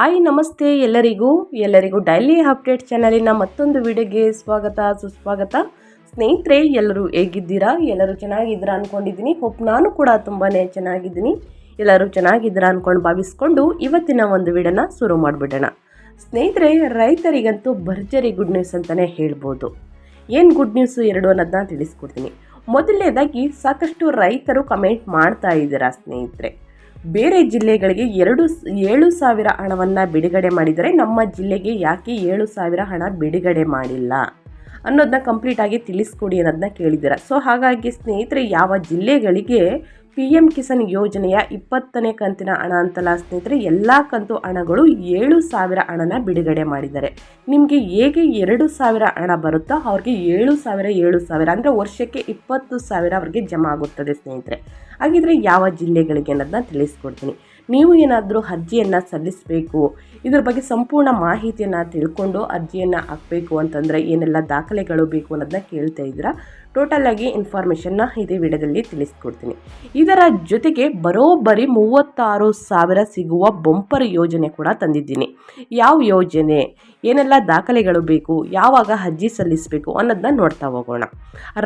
Hi, ನಮಸ್ತೆ ಎಲ್ಲರಿಗೂ. ಎಲ್ಲರಿಗೂ ಡೈಲಿ ಅಪ್ಡೇಟ್ ಚಾನಲಿನ ಮತ್ತೊಂದು ವಿಡಿಯೋಗೆ ಸ್ವಾಗತ, ಸುಸ್ವಾಗತ. ಸ್ನೇಹಿತರೆ, ಎಲ್ಲರೂ ಹೇಗಿದ್ದೀರಾ? ಎಲ್ಲರೂ ಚೆನ್ನಾಗಿದ್ದೀರಾ ಅಂದ್ಕೊಂಡಿದ್ದೀನಿ ಹೋಪ್ ನಾನು ಕೂಡ ತುಂಬಾ ಚೆನ್ನಾಗಿದ್ದೀನಿ. ಎಲ್ಲರೂ ಚೆನ್ನಾಗಿದ್ದೀರಾ ಅಂದ್ಕೊಂಡು ಭಾವಿಸ್ಕೊಂಡು ಇವತ್ತಿನ ಒಂದು ವಿಡಿಯೋನ ಶುರು ಮಾಡಿಬಿಡೋಣ. ಸ್ನೇಹಿತರೆ, ರೈತರಿಗಂತೂ ಭರ್ಜರಿ ಗುಡ್ ನ್ಯೂಸ್ ಅಂತಲೇ ಹೇಳ್ಬೋದು. ಏನು ಗುಡ್ ನ್ಯೂಸು ಎರಡು ಅನ್ನೋದನ್ನ ತಿಳಿಸ್ಕೊಡ್ತೀನಿ. ಮೊದಲನೇದಾಗಿ ಸಾಕಷ್ಟು ರೈತರು ಕಮೆಂಟ್ ಮಾಡ್ತಾ ಇದ್ದೀರಾ ಸ್ನೇಹಿತರೆ. ಬೇರೆ ಜಿಲ್ಲೆಗಳಿಗೆ ಎರಡು ಏಳು ಸಾವಿರ ಹಣವನ್ನು ಬಿಡುಗಡೆ ಮಾಡಿದರೆ ನಮ್ಮ ಜಿಲ್ಲೆಗೆ ಯಾಕೆ ಏಳು ಸಾವಿರ ಹಣ ಬಿಡುಗಡೆ ಮಾಡಿಲ್ಲ? ಅನ್ನೋದನ್ನ ಕಂಪ್ಲೀಟಾಗಿ ತಿಳಿಸ್ಕೊಡಿ ಅನ್ನೋದನ್ನ ಕೇಳಿದ್ದೀರ. ಸೊ ಹಾಗಾಗಿ ಸ್ನೇಹಿತರೆ, ಯಾವ ಜಿಲ್ಲೆಗಳಿಗೆ ಪಿ ಎಂ ಕಿಸಾನ್ ಯೋಜನೆಯ ಇಪ್ಪತ್ತನೇ ಕಂತಿನ ಹಣ ಅಂತಲ್ಲ ಸ್ನೇಹಿತರೆ, ಎಲ್ಲ ಕಂತು ಹಣಗಳು ಏಳು ಸಾವಿರ ಹಣನ ಬಿಡುಗಡೆ ಮಾಡಿದ್ದಾರೆ. ನಿಮಗೆ ಹೇಗೆ ಎರಡು ಸಾವಿರ ಹಣ ಬರುತ್ತೋ ಅವ್ರಿಗೆ ಏಳು ಸಾವಿರ ಏಳು ಸಾವಿರ ಅಂದರೆ ವರ್ಷಕ್ಕೆ ಇಪ್ಪತ್ತು ಸಾವಿರ ಅವ್ರಿಗೆ ಜಮಾ ಆಗುತ್ತದೆ ಸ್ನೇಹಿತರೆ. ಹಾಗಿದ್ರೆ ಯಾವ ಜಿಲ್ಲೆಗಳಿಗೆ ಅನ್ನೋದನ್ನ ತಿಳಿಸ್ಕೊಡ್ತೀನಿ. ನೀವು ಏನಾದರೂ ಅರ್ಜಿಯನ್ನು ಸಲ್ಲಿಸಬೇಕು, ಇದ್ರ ಬಗ್ಗೆ ಸಂಪೂರ್ಣ ಮಾಹಿತಿಯನ್ನು ತಿಳ್ಕೊಂಡು ಅರ್ಜಿಯನ್ನು ಹಾಕಬೇಕು ಅಂತಂದರೆ ಏನೆಲ್ಲ ದಾಖಲೆಗಳು ಬೇಕು ಅನ್ನೋದನ್ನ ಕೇಳ್ತಾ ಇದ್ದೀರಾ? ಟೋಟಲಾಗಿ ಇನ್ಫಾರ್ಮೇಷನ್ನ ಇದೇ ವಿಡಿಯೋದಲ್ಲಿ ತಿಳಿಸ್ಕೊಡ್ತೀನಿ. ಇದರ ಜೊತೆಗೆ ಬರೋಬ್ಬರಿ ಮೂವತ್ತಾರು ಸಾವಿರ ಸಿಗುವ ಬಂಪರ್ ಯೋಜನೆ ಕೂಡ ತಂದಿದ್ದೀನಿ. ಯಾವ ಯೋಜನೆ? ಏನೆಲ್ಲ ದಾಖಲೆಗಳು ಬೇಕು? ಯಾವಾಗ ಅರ್ಜಿ ಸಲ್ಲಿಸಬೇಕು ಅನ್ನೋದನ್ನ ನೋಡ್ತಾ ಹೋಗೋಣ.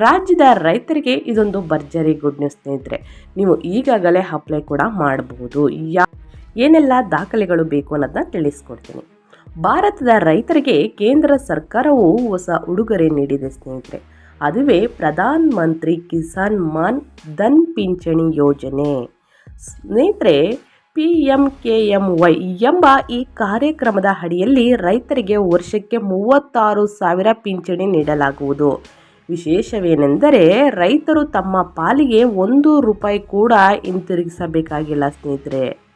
ರಾಜ್ಯದ ರೈತರಿಗೆ ಇದೊಂದು ಭರ್ಜರಿ ಗುಡ್ ನ್ಯೂಸ್ ಸ್ನೇಹಿತರೆ. ನೀವು ಈಗಾಗಲೇ ಅಪ್ಲೈ ಕೂಡ ಮಾಡಬಹುದು ಯಾ, ಏನೆಲ್ಲ ದಾಖಲೆಗಳು ಬೇಕು ಅನ್ನೋದನ್ನ ತಿಳಿಸ್ಕೊಡ್ತೀನಿ. ಭಾರತದ ರೈತರಿಗೆ ಕೇಂದ್ರ ಸರ್ಕಾರವು ಹೊಸ ಉಡುಗೊರೆ ನೀಡಿದೆ ಸ್ನೇಹಿತರೆ. ಅದುವೇ ಪ್ರಧಾನ ಮಂತ್ರಿ ಕಿಸಾನ್ ಮಾನ್ ಧನ್ ಪಿಂಚಣಿ ಯೋಜನೆ. ಸ್ನೇಹಿತರೆ P M K M Y ಎಂಬ ಈ ಕಾರ್ಯಕ್ರಮದ ಅಡಿಯಲ್ಲಿ ರೈತರಿಗೆ ವರ್ಷಕ್ಕೆ ಮೂವತ್ತಾರು ಸಾವಿರ ಪಿಂಚಣಿ ನೀಡಲಾಗುವುದು. ವಿಶೇಷವೇನೆಂದರೆ, ರೈತರು ತಮ್ಮ ಪಾಲಿಗೆ ಒಂದು ರೂಪಾಯಿ ಕೂಡ ಹಿಂತಿರುಗಿಸಬೇಕಾಗಿಲ್ಲ ಸ್ನೇಹಿತರೆ.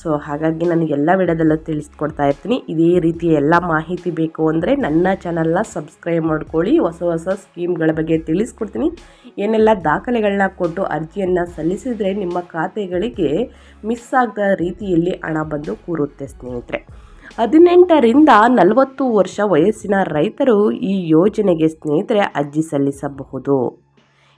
ಸೊ ಹಾಗಾಗಿ ನಾನು ಎಲ್ಲ ವಿಡಿಯೋದಲ್ಲೂ ತಿಳಿಸ್ಕೊಡ್ತಾ ಇರ್ತೀನಿ. ಇದೇ ರೀತಿ ಎಲ್ಲ ಮಾಹಿತಿ ಬೇಕು ಅಂದರೆ ನನ್ನ ಚಾನಲ್ನ ಸಬ್ಸ್ಕ್ರೈಬ್ ಮಾಡ್ಕೊಳ್ಳಿ. ಹೊಸ ಹೊಸ ಸ್ಕೀಮ್ಗಳ ಬಗ್ಗೆ ತಿಳಿಸ್ಕೊಡ್ತೀನಿ. ಏನೆಲ್ಲ ದಾಖಲೆಗಳನ್ನ ಕೊಟ್ಟು ಅರ್ಜಿಯನ್ನು ಸಲ್ಲಿಸಿದರೆ ನಿಮ್ಮ ಖಾತೆಗಳಿಗೆ ಮಿಸ್ ಆಗದ ರೀತಿಯಲ್ಲಿ ಹಣ ಬಂದು ಕೂರುತ್ತೆ ಸ್ನೇಹಿತರೆ. ಹದಿನೆಂಟರಿಂದ ನಲವತ್ತು ವರ್ಷ ವಯಸ್ಸಿನ ರೈತರು ಈ ಯೋಜನೆಗೆ ಸ್ನೇಹಿತರೆ ಅರ್ಜಿ ಸಲ್ಲಿಸಬಹುದು.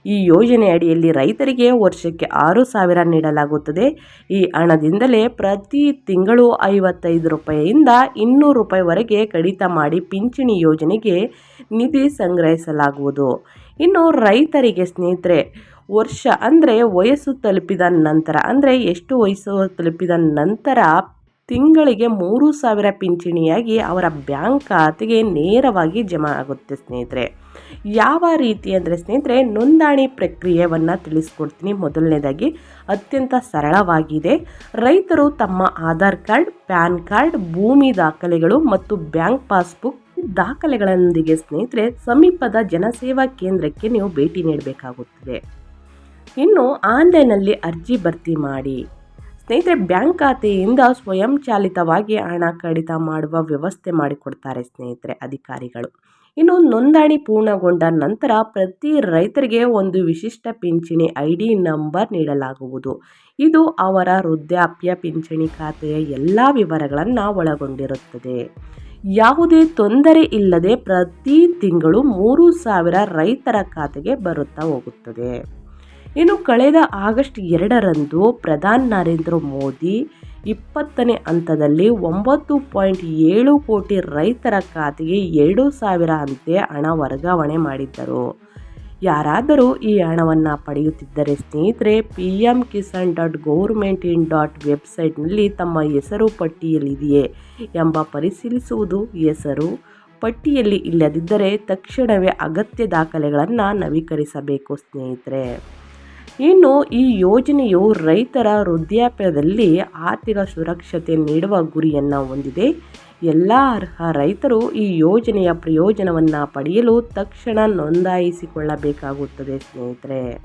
ಈ ಯೋಜನೆ ಅಡಿಯಲ್ಲಿ ರೈತರಿಗೆ ವರ್ಷಕ್ಕೆ ಆರು ಸಾವಿರ ನೀಡಲಾಗುತ್ತದೆ. ಈ ಹಣದಿಂದಲೇ ಪ್ರತಿ ತಿಂಗಳು ಐವತ್ತೈದು ರೂಪಾಯಿಯಿಂದ ಇನ್ನೂರು ರೂಪಾಯಿವರೆಗೆ ಕಡಿತ ಮಾಡಿ ಪಿಂಚಣಿ ಯೋಜನೆಗೆ ನಿಧಿ ಸಂಗ್ರಹಿಸಲಾಗುವುದು. ಇನ್ನು ರೈತರಿಗೆ ಸ್ನೇಹಿತರೆ, ವರ್ಷ ಅಂದರೆ ವಯಸ್ಸು ತಲುಪಿದ ನಂತರ ಅಂದರೆ ಎಷ್ಟು ವಯಸ್ಸು ತಲುಪಿದ ನಂತರ ತಿಂಗಳಿಗೆ ಮೂರು ಸಾವಿರ ಪಿಂಚಣಿಯಾಗಿ ಅವರ ಬ್ಯಾಂಕ್ ಖಾತೆಗೆ ನೇರವಾಗಿ ಜಮಾ ಆಗುತ್ತೆ ಸ್ನೇಹಿತರೆ. ಯಾವ ರೀತಿ ಅಂದರೆ ಸ್ನೇಹಿತರೆ, ನೋಂದಣಿ ಪ್ರಕ್ರಿಯೆಯನ್ನು ತಿಳಿಸ್ಕೊಡ್ತೀನಿ. ಮೊದಲನೇದಾಗಿ ಅತ್ಯಂತ ಸರಳವಾಗಿದೆ. ರೈತರು ತಮ್ಮ ಆಧಾರ್ ಕಾರ್ಡ್, ಪ್ಯಾನ್ ಕಾರ್ಡ್, ಭೂಮಿ ದಾಖಲೆಗಳು ಮತ್ತು ಬ್ಯಾಂಕ್ ಪಾಸ್ಬುಕ್ ದಾಖಲೆಗಳೊಂದಿಗೆ ಸ್ನೇಹಿತರೆ, ಸಮೀಪದ ಜನಸೇವಾ ಕೇಂದ್ರಕ್ಕೆ ನೀವು ಭೇಟಿ ನೀಡಬೇಕಾಗುತ್ತದೆ. ಇನ್ನು ಆನ್ಲೈನಲ್ಲಿ ಅರ್ಜಿ ಭರ್ತಿ ಮಾಡಿ. ಸ್ನೇಹಿತರೆ, ಬ್ಯಾಂಕ್ ಖಾತೆಯಿಂದ ಸ್ವಯಂಚಾಲಿತವಾಗಿ ಹಣ ಕಡಿತ ಮಾಡುವ ವ್ಯವಸ್ಥೆ ಮಾಡಿಕೊಡ್ತಾರೆ ಸ್ನೇಹಿತರೆ, ಅಧಿಕಾರಿಗಳು. ಇನ್ನು ನೋಂದಣಿ ಪೂರ್ಣಗೊಂಡ ನಂತರ ಪ್ರತಿ ರೈತರಿಗೆ ಒಂದು ವಿಶಿಷ್ಟ ಪಿಂಚಣಿ ಐ ಡಿ ನಂಬರ್ ನೀಡಲಾಗುವುದು. ಇದು ಅವರ ವೃದ್ಧಾಪ್ಯ ಪಿಂಚಣಿ ಖಾತೆಯ ಎಲ್ಲ ವಿವರಗಳನ್ನು ಒಳಗೊಂಡಿರುತ್ತದೆ. ಯಾವುದೇ ತೊಂದರೆ ಇಲ್ಲದೆ ಪ್ರತಿ ತಿಂಗಳು ಮೂರು ಸಾವಿರ ರೈತರ ಖಾತೆಗೆ ಬರುತ್ತಾ ಹೋಗುತ್ತದೆ. ಇನ್ನು ಕಳೆದ ಆಗಸ್ಟ್ ಎರಡರಂದು ಪ್ರಧಾನಿ ನರೇಂದ್ರ ಮೋದಿ ಇಪ್ಪತ್ತನೇ ಹಂತದಲ್ಲಿ ಒಂಬತ್ತು ಪಾಯಿಂಟ್ ಏಳು ಕೋಟಿ ರೈತರ ಖಾತೆಗೆ ಎರಡು ಸಾವಿರ ಅಂತೆ ಹಣ ವರ್ಗಾವಣೆ ಮಾಡಿದ್ದರು. ಯಾರಾದರೂ ಈ ಹಣವನ್ನು ಪಡೆಯುತ್ತಿದ್ದರೆ ಸ್ನೇಹಿತರೆ P M Kisan dot government in dot ವೆಬ್ಸೈಟ್ನಲ್ಲಿ ತಮ್ಮ ಹೆಸರು ಪಟ್ಟಿಯಲ್ಲಿದೆಯೇ ಎಂಬ ಪರಿಶೀಲಿಸುವುದು ಹೆಸರು ಪಟ್ಟಿಯಲ್ಲಿ ಇಲ್ಲದಿದ್ದರೆ ತಕ್ಷಣವೇ ಅಗತ್ಯ ದಾಖಲೆಗಳನ್ನು ನವೀಕರಿಸಬೇಕು ಸ್ನೇಹಿತರೆ. ಇನ್ನು ಈ ಯೋಜನೆಯು ರೈತರ ವೃದ್ಧಾಪ್ಯದಲ್ಲಿ ಆರ್ಥಿಕ ಸುರಕ್ಷತೆ ನೀಡುವ ಗುರಿಯನ್ನು ಹೊಂದಿದೆ. ಎಲ್ಲ ಅರ್ಹ ರೈತರು ಈ ಯೋಜನೆಯ ಪ್ರಯೋಜನವನ್ನು ಪಡೆಯಲು ತಕ್ಷಣ ನೋಂದಾಯಿಸಿಕೊಳ್ಳಬೇಕಾಗುತ್ತದೆ ಸ್ನೇಹಿತರೆ.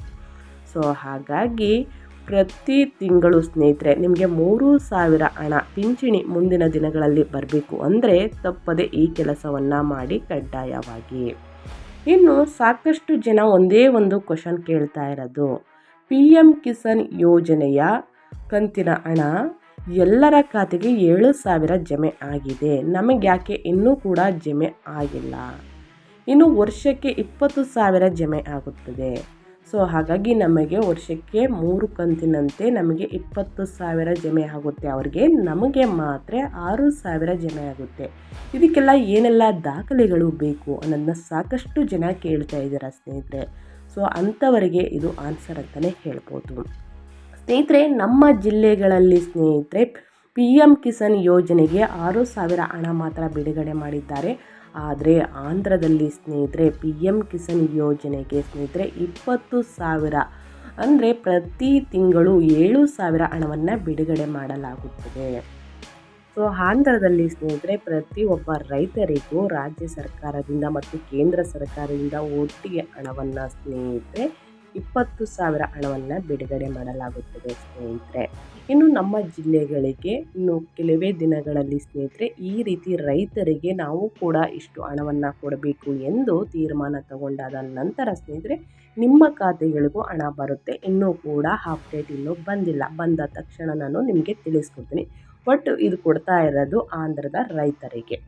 ಸೊ, ಹಾಗಾಗಿ ಪ್ರತಿ ತಿಂಗಳು ಸ್ನೇಹಿತರೆ, ನಿಮಗೆ ಮೂರು ಸಾವಿರ ಹಣ ಪಿಂಚಣಿ ಮುಂದಿನ ದಿನಗಳಲ್ಲಿ ಬರಬೇಕು ಅಂದರೆ ತಪ್ಪದೆ ಈ ಕೆಲಸವನ್ನು ಮಾಡಿ ಕಡ್ಡಾಯವಾಗಿ. ಇನ್ನು ಸಾಕಷ್ಟು ಜನ ಒಂದೇ ಒಂದು ಕ್ವಶನ್ ಕೇಳ್ತಾ ಇರೋದು. ಪಿ ಎಂ ಕಿಸಾನ್ ಯೋಜನೆಯ ಕಂತಿನ ಹಣ ಎಲ್ಲರ ಖಾತೆಗೆ ಏಳು ಸಾವಿರ ಜಮೆ ಆಗಿದೆ. ನಮಗೆ ಯಾಕೆ ಇನ್ನೂ ಕೂಡ ಜಮೆ ಆಗಿಲ್ಲ? ಇನ್ನು ವರ್ಷಕ್ಕೆ ಇಪ್ಪತ್ತು ಸಾವಿರ ಜಮೆ ಆಗುತ್ತದೆ. ಸೊ, ಹಾಗಾಗಿ ನಮಗೆ ವರ್ಷಕ್ಕೆ ಮೂರು ಕಂತಿನಂತೆ ನಮಗೆ ಇಪ್ಪತ್ತು ಸಾವಿರ ಜಮೆ ಆಗುತ್ತೆ. ಅವ್ರಿಗೆ ನಮಗೆ ಮಾತ್ರ ಆರು ಸಾವಿರ ಜಮೆ ಆಗುತ್ತೆ. ಇದಕ್ಕೆಲ್ಲ ಏನೆಲ್ಲ ದಾಖಲೆಗಳು ಬೇಕು ಅನ್ನೋದನ್ನ ಸಾಕಷ್ಟು ಜನ ಕೇಳ್ತಾ ಇದ್ದಾರೆ ಸ್ನೇಹಿತರೆ. ಸೊ ಅಂಥವರಿಗೆ ಇದು ಆನ್ಸರ್ ಅಂತಲೇ ಹೇಳ್ಬೋದು. ಸ್ನೇಹಿತರೆ, ನಮ್ಮ ಜಿಲ್ಲೆಗಳಲ್ಲಿ ಸ್ನೇಹಿತರೆ ಪಿ ಎಂ ಕಿಸಾನ್ ಯೋಜನೆಗೆ ಆರು ಸಾವಿರ ಹಣ ಮಾತ್ರ ಬಿಡುಗಡೆ ಮಾಡಿದ್ದಾರೆ. ಆದರೆ ಆಂಧ್ರದಲ್ಲಿ ಸ್ನೇಹಿತರೆ ಪಿ ಎಂ ಕಿಸಾನ್ ಯೋಜನೆಗೆ ಸ್ನೇಹಿತರೆ, ಇಪ್ಪತ್ತು ಸಾವಿರ ಅಂದರೆ ಪ್ರತಿ ತಿಂಗಳು ಏಳು ಸಾವಿರ ಹಣವನ್ನು ಬಿಡುಗಡೆ ಮಾಡಲಾಗುತ್ತದೆ. ಸೊ ಆಂಧ್ರದಲ್ಲಿ ಸ್ನೇಹಿತರೆ, ಪ್ರತಿಯೊಬ್ಬ ರೈತರಿಗೂ ರಾಜ್ಯ ಸರ್ಕಾರದಿಂದ ಮತ್ತು ಕೇಂದ್ರ ಸರ್ಕಾರದಿಂದ ಒಟ್ಟಿಗೆ ಹಣವನ್ನು ಸ್ನೇಹಿತರೆ, ಇಪ್ಪತ್ತು ಸಾವಿರ ಹಣವನ್ನು ಬಿಡುಗಡೆ ಮಾಡಲಾಗುತ್ತದೆ ಸ್ನೇಹಿತರೆ. ಇನ್ನು ನಮ್ಮ ಜಿಲ್ಲೆಗಳಿಗೆ ಇನ್ನು ಕೆಲವೇ ದಿನಗಳಲ್ಲಿ ಸ್ನೇಹಿತರೆ, ಈ ರೀತಿ ರೈತರಿಗೆ ನಾವು ಕೂಡ ಇಷ್ಟು ಹಣವನ್ನು ಕೊಡಬೇಕು ಎಂದು ತೀರ್ಮಾನ ತಗೊಂಡಾದ ನಂತರ ಸ್ನೇಹಿತರೆ, ನಿಮ್ಮ ಖಾತೆಗಳಿಗೂ ಹಣ ಬರುತ್ತೆ. ಇನ್ನೂ ಕೂಡ ಅಪ್ಡೇಟ್ ಇನ್ನೂ ಬಂದಿಲ್ಲ. ಬಂದ ತಕ್ಷಣ ನಾನು ನಿಮಗೆ ತಿಳಿಸ್ಕೊಡ್ತೀನಿ. ಬಟ್ ಇದು ಕೊಡ್ತಾ ಇರೋದು ಆಂಧ್ರದ ರೈತರಿಗೆ.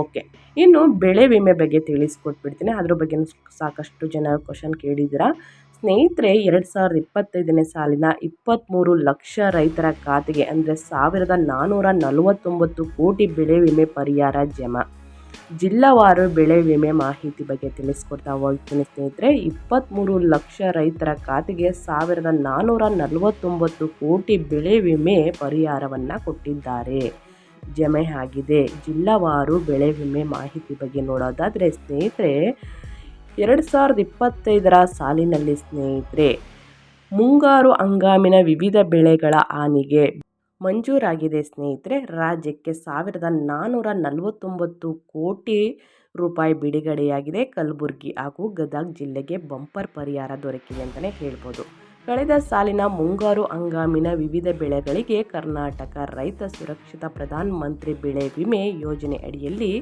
ಓಕೆ, ಇನ್ನು ಬೆಳೆ ವಿಮೆ ಬಗ್ಗೆ ತಿಳಿಸ್ಕೊಟ್ಬಿಡ್ತೀನಿ. ಅದ್ರ ಬಗ್ಗೆ ಸಾಕಷ್ಟು ಜನ ಕ್ವಶನ್ ಕೇಳಿದ್ದೀರಾ. ಸ್ನೇಹಿತರೆ, ಎರಡು ಸಾವಿರದ ಇಪ್ಪತ್ತೈದನೇ ಸಾಲಿನ ಇಪ್ಪತ್ತ್ಮೂರು ಲಕ್ಷ ರೈತರ ಖಾತೆಗೆ ಅಂದರೆ ಸಾವಿರದ ನಾನ್ನೂರ ನಲವತ್ತೊಂಬತ್ತು ಕೋಟಿ ಬೆಳೆ ವಿಮೆ ಪರಿಹಾರ ಜಮಾ. ಜಿಲ್ಲಾವಾರು ಬೆಳೆ ವಿಮೆ ಮಾಹಿತಿ ಬಗ್ಗೆ ತಿಳಿಸ್ಕೊಡ್ತಾ ಹೋಗ್ತೀನಿ ಸ್ನೇಹಿತರೆ ಇಪ್ಪತ್ತ್ಮೂರು ಲಕ್ಷ ರೈತರ ಖಾತೆಗೆ ಸಾವಿರದ ನಾನ್ನೂರ ನಲವತ್ತೊಂಬತ್ತು ಕೋಟಿ ಬೆಳೆ ವಿಮೆ ಪರಿಹಾರವನ್ನು ಕೊಟ್ಟಿದ್ದಾರೆ. ಜಮೆ ಆಗಿದೆ. ಜಿಲ್ಲಾವಾರು ಬೆಳೆ ವಿಮೆ ಮಾಹಿತಿ ಬಗ್ಗೆ ನೋಡೋದಾದರೆ ಸ್ನೇಹಿತರೆ, ಎರಡು ಸಾವಿರದ ಇಪ್ಪತ್ತೈದರ ಸಾಲಿನಲ್ಲಿ ಸ್ನೇಹಿತರೆ, ಮುಂಗಾರು ಹಂಗಾಮಿನ ವಿವಿಧ ಬೆಳೆಗಳ ಹಾನಿಗೆ ಮಂಜೂರಾಗಿದೆ ಸ್ನೇಹಿತರೆ. ರಾಜ್ಯಕ್ಕೆ ಸಾವಿರದ ನಾನ್ನೂರ ನಲವತ್ತೊಂಬತ್ತು ಕೋಟಿ ರೂಪಾಯಿ ಬಿಡುಗಡೆಯಾಗಿದೆ. ಕಲಬುರಗಿ ಹಾಗೂ ಗದಗ ಜಿಲ್ಲೆಗೆ ಬಂಪರ್ ಪರಿಹಾರ ದೊರಕಿದೆ ಅಂತಲೇ ಹೇಳ್ಬೋದು. ಕಳೆದ ಸಾಲಿನ ಮುಂಗಾರು ಹಂಗಾಮಿನ ವಿವಿಧ ಬೆಳೆಗಳಿಗೆ ಕರ್ನಾಟಕ ರೈತ ಸುರಕ್ಷಿತ ಪ್ರಧಾನ ಮಂತ್ರಿ ಬೆಳೆ ವಿಮೆ ಯೋಜನೆ ಅಡಿಯಲ್ಲಿ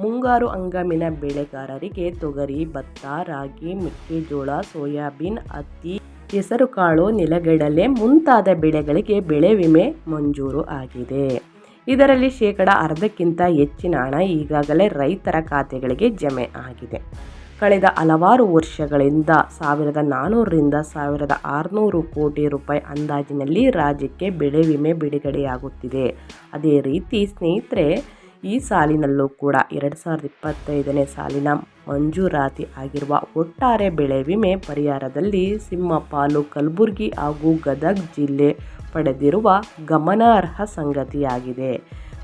ಮುಂಗಾರು ಹಂಗಾಮಿನ ಬೆಳೆಗಾರರಿಗೆ ತೊಗರಿ, ಭತ್ತ, ರಾಗಿ, ಮೆಕ್ಕೆಜೋಳ, ಸೋಯಾಬೀನ್, ಹತ್ತಿ ಹೆಸರುಕಾಳು ನೆಲಗಡಲೆ ಮುಂತಾದ ಬೆಳೆಗಳಿಗೆ ಬೆಳೆ ವಿಮೆ ಮಂಜೂರು ಆಗಿದೆ. ಇದರಲ್ಲಿ ಶೇಕಡ ಅರ್ಧಕ್ಕಿಂತ ಹೆಚ್ಚಿನ ಹಣ ಈಗಾಗಲೇ ರೈತರ ಖಾತೆಗಳಿಗೆ ಜಮೆ ಆಗಿದೆ. ಕಳೆದ ಹಲವಾರು ವರ್ಷಗಳಿಂದ ಸಾವಿರದ ನಾನ್ನೂರರಿಂದ ಸಾವಿರದ ಆರುನೂರು ಕೋಟಿ ರೂಪಾಯಿ ಅಂದಾಜಿನಲ್ಲಿ ರಾಜ್ಯಕ್ಕೆ ಬೆಳೆ ವಿಮೆ ಬಿಡುಗಡೆಯಾಗುತ್ತಿದೆ. ಅದೇ ರೀತಿ ಸ್ನೇಹಿತರೆ ಈ ಸಾಲಿನಲ್ಲೂ ಕೂಡ ಎರಡು ಸಾವಿರದ ಇಪ್ಪತ್ತೈದನೇ ಸಾಲಿನ ಮಂಜೂರಾತಿ ಆಗಿರುವ ಒಟ್ಟಾರೆ ಬೆಳೆ ವಿಮೆ ಪರಿಹಾರದಲ್ಲಿ ಸಿಂಹಪಾಲು, ಕಲಬುರಗಿ ಹಾಗೂ ಗದಗ ಜಿಲ್ಲೆ ಪಡೆದಿರುವ ಗಮನಾರ್ಹ ಸಂಗತಿಯಾಗಿದೆ.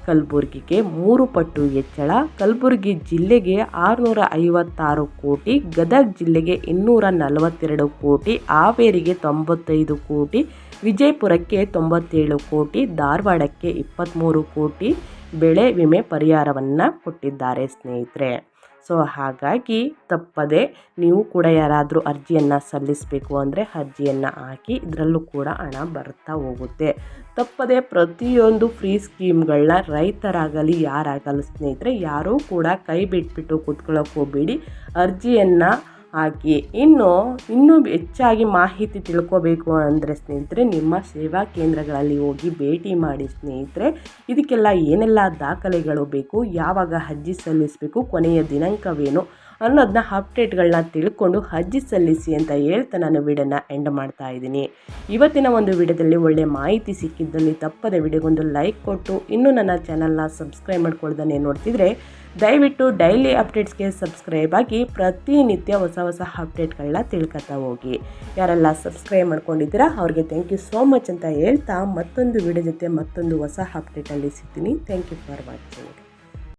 ಕಲಬುರಗಿಗೆ ಮೂರು ಪಟ್ಟು ಹೆಚ್ಚಳ, ಕಲಬುರಗಿ ಜಿಲ್ಲೆಗೆ ಆರುನೂರ ಐವತ್ತಾರು ಕೋಟಿ, ಗದಗ ಜಿಲ್ಲೆಗೆ ಇನ್ನೂರ ನಲವತ್ತೆರಡು ಕೋಟಿ, ಹಾವೇರಿಗೆ ತೊಂಬತ್ತೈದು ಕೋಟಿ, ವಿಜಯಪುರಕ್ಕೆ ತೊಂಬತ್ತೇಳು ಕೋಟಿ, ಧಾರವಾಡಕ್ಕೆ ಇಪ್ಪತ್ತ್ಮೂರು ಕೋಟಿ ಬೆಳೆ ವಿಮೆ ಪರಿಹಾರವನ್ನು ಕೊಟ್ಟಿದ್ದಾರೆ ಸ್ನೇಹಿತರೆ. ಸೊ, ಹಾಗಾಗಿ ತಪ್ಪದೆ ನೀವು ಕೂಡ ಯಾರಾದರೂ ಅರ್ಜಿಯನ್ನು ಸಲ್ಲಿಸಬೇಕು ಅಂದರೆ ಅರ್ಜಿಯನ್ನು ಹಾಕಿ ಇದರಲ್ಲೂ ಕೂಡ ಹಣ ಬರ್ತಾ ಹೋಗುತ್ತೆ. ತಪ್ಪದೆ ಪ್ರತಿಯೊಂದು ಫ್ರೀ ಸ್ಕೀಮ್ಗಳನ್ನ ರೈತರಾಗಲಿ, ಯಾರಾಗಲಿ ಸ್ನೇಹಿತರೆ, ಯಾರೂ ಕೂಡ ಕೈ ಬಿಟ್ಬಿಟ್ಟು ಕೂತ್ಕೊಳ್ಳೋಕೆ ಹೋಗಬೇಡಿ. ಅರ್ಜಿಯನ್ನು ಹಾಕಿ ಇನ್ನು ಇನ್ನೂ ಹೆಚ್ಚಾಗಿ ಮಾಹಿತಿ ತಿಳ್ಕೋಬೇಕು ಅಂದರೆ ಸ್ನೇಹಿತರೆ, ನಿಮ್ಮ ಸೇವಾ ಕೇಂದ್ರಗಳಲ್ಲಿ ಹೋಗಿ ಭೇಟಿ ಮಾಡಿ ಸ್ನೇಹಿತರೆ. ಇದಕ್ಕೆಲ್ಲ ಏನೆಲ್ಲ ದಾಖಲೆಗಳು ಬೇಕು, ಯಾವಾಗ ಅರ್ಜಿ ಸಲ್ಲಿಸಬೇಕು, ಕೊನೆಯ ದಿನಾಂಕವೇನು ಅನ್ನೋದನ್ನ ಅಪ್ಡೇಟ್ಗಳನ್ನ ತಿಳ್ಕೊಂಡು ಅರ್ಜಿ ಸಲ್ಲಿಸಿ ಅಂತ ಹೇಳ್ತಾ ನಾನು ವಿಡಿಯೋನ ಎಂಡ್ ಮಾಡ್ತಾ ಇದ್ದೀನಿ. ಇವತ್ತಿನ ಒಂದು ವಿಡಿಯೋದಲ್ಲಿ ಒಳ್ಳೆ ಮಾಹಿತಿ ಸಿಕ್ಕಿದ್ದಲ್ಲಿ ತಪ್ಪದೆ ವಿಡಿಯೋಗೊಂದು ಲೈಕ್ ಕೊಟ್ಟು, ಇನ್ನೂ ನನ್ನ ಚಾನಲ್ನ ಸಬ್ಸ್ಕ್ರೈಬ್ ಮಾಡ್ಕೊಳ್ದೇ ನೋಡ್ತಿದ್ರೆ, ದಯವಿಟ್ಟು ಡೈಲಿ ಅಪ್ಡೇಟ್ಸ್ಗೆ ಸಬ್ಸ್ಕ್ರೈಬ್ ಆಗಿ ಪ್ರತಿನಿತ್ಯ ಹೊಸ ಹೊಸ ಅಪ್ಡೇಟ್ಗಳನ್ನ ತಿಳ್ಕೊತಾ ಹೋಗಿ. ಯಾರೆಲ್ಲ ಸಬ್ಸ್ಕ್ರೈಬ್ ಮಾಡ್ಕೊಂಡಿದ್ದೀರಾ, ಅವ್ರಿಗೆ ಥ್ಯಾಂಕ್ ಯು ಸೋ ಮಚ್ ಅಂತ ಹೇಳ್ತಾ ಮತ್ತೊಂದು ವಿಡಿಯೋ ಜೊತೆ ಮತ್ತೊಂದು ಹೊಸ ಅಪ್ಡೇಟಲ್ಲಿ ಸಿಗ್ತೀನಿ. Thank you for watching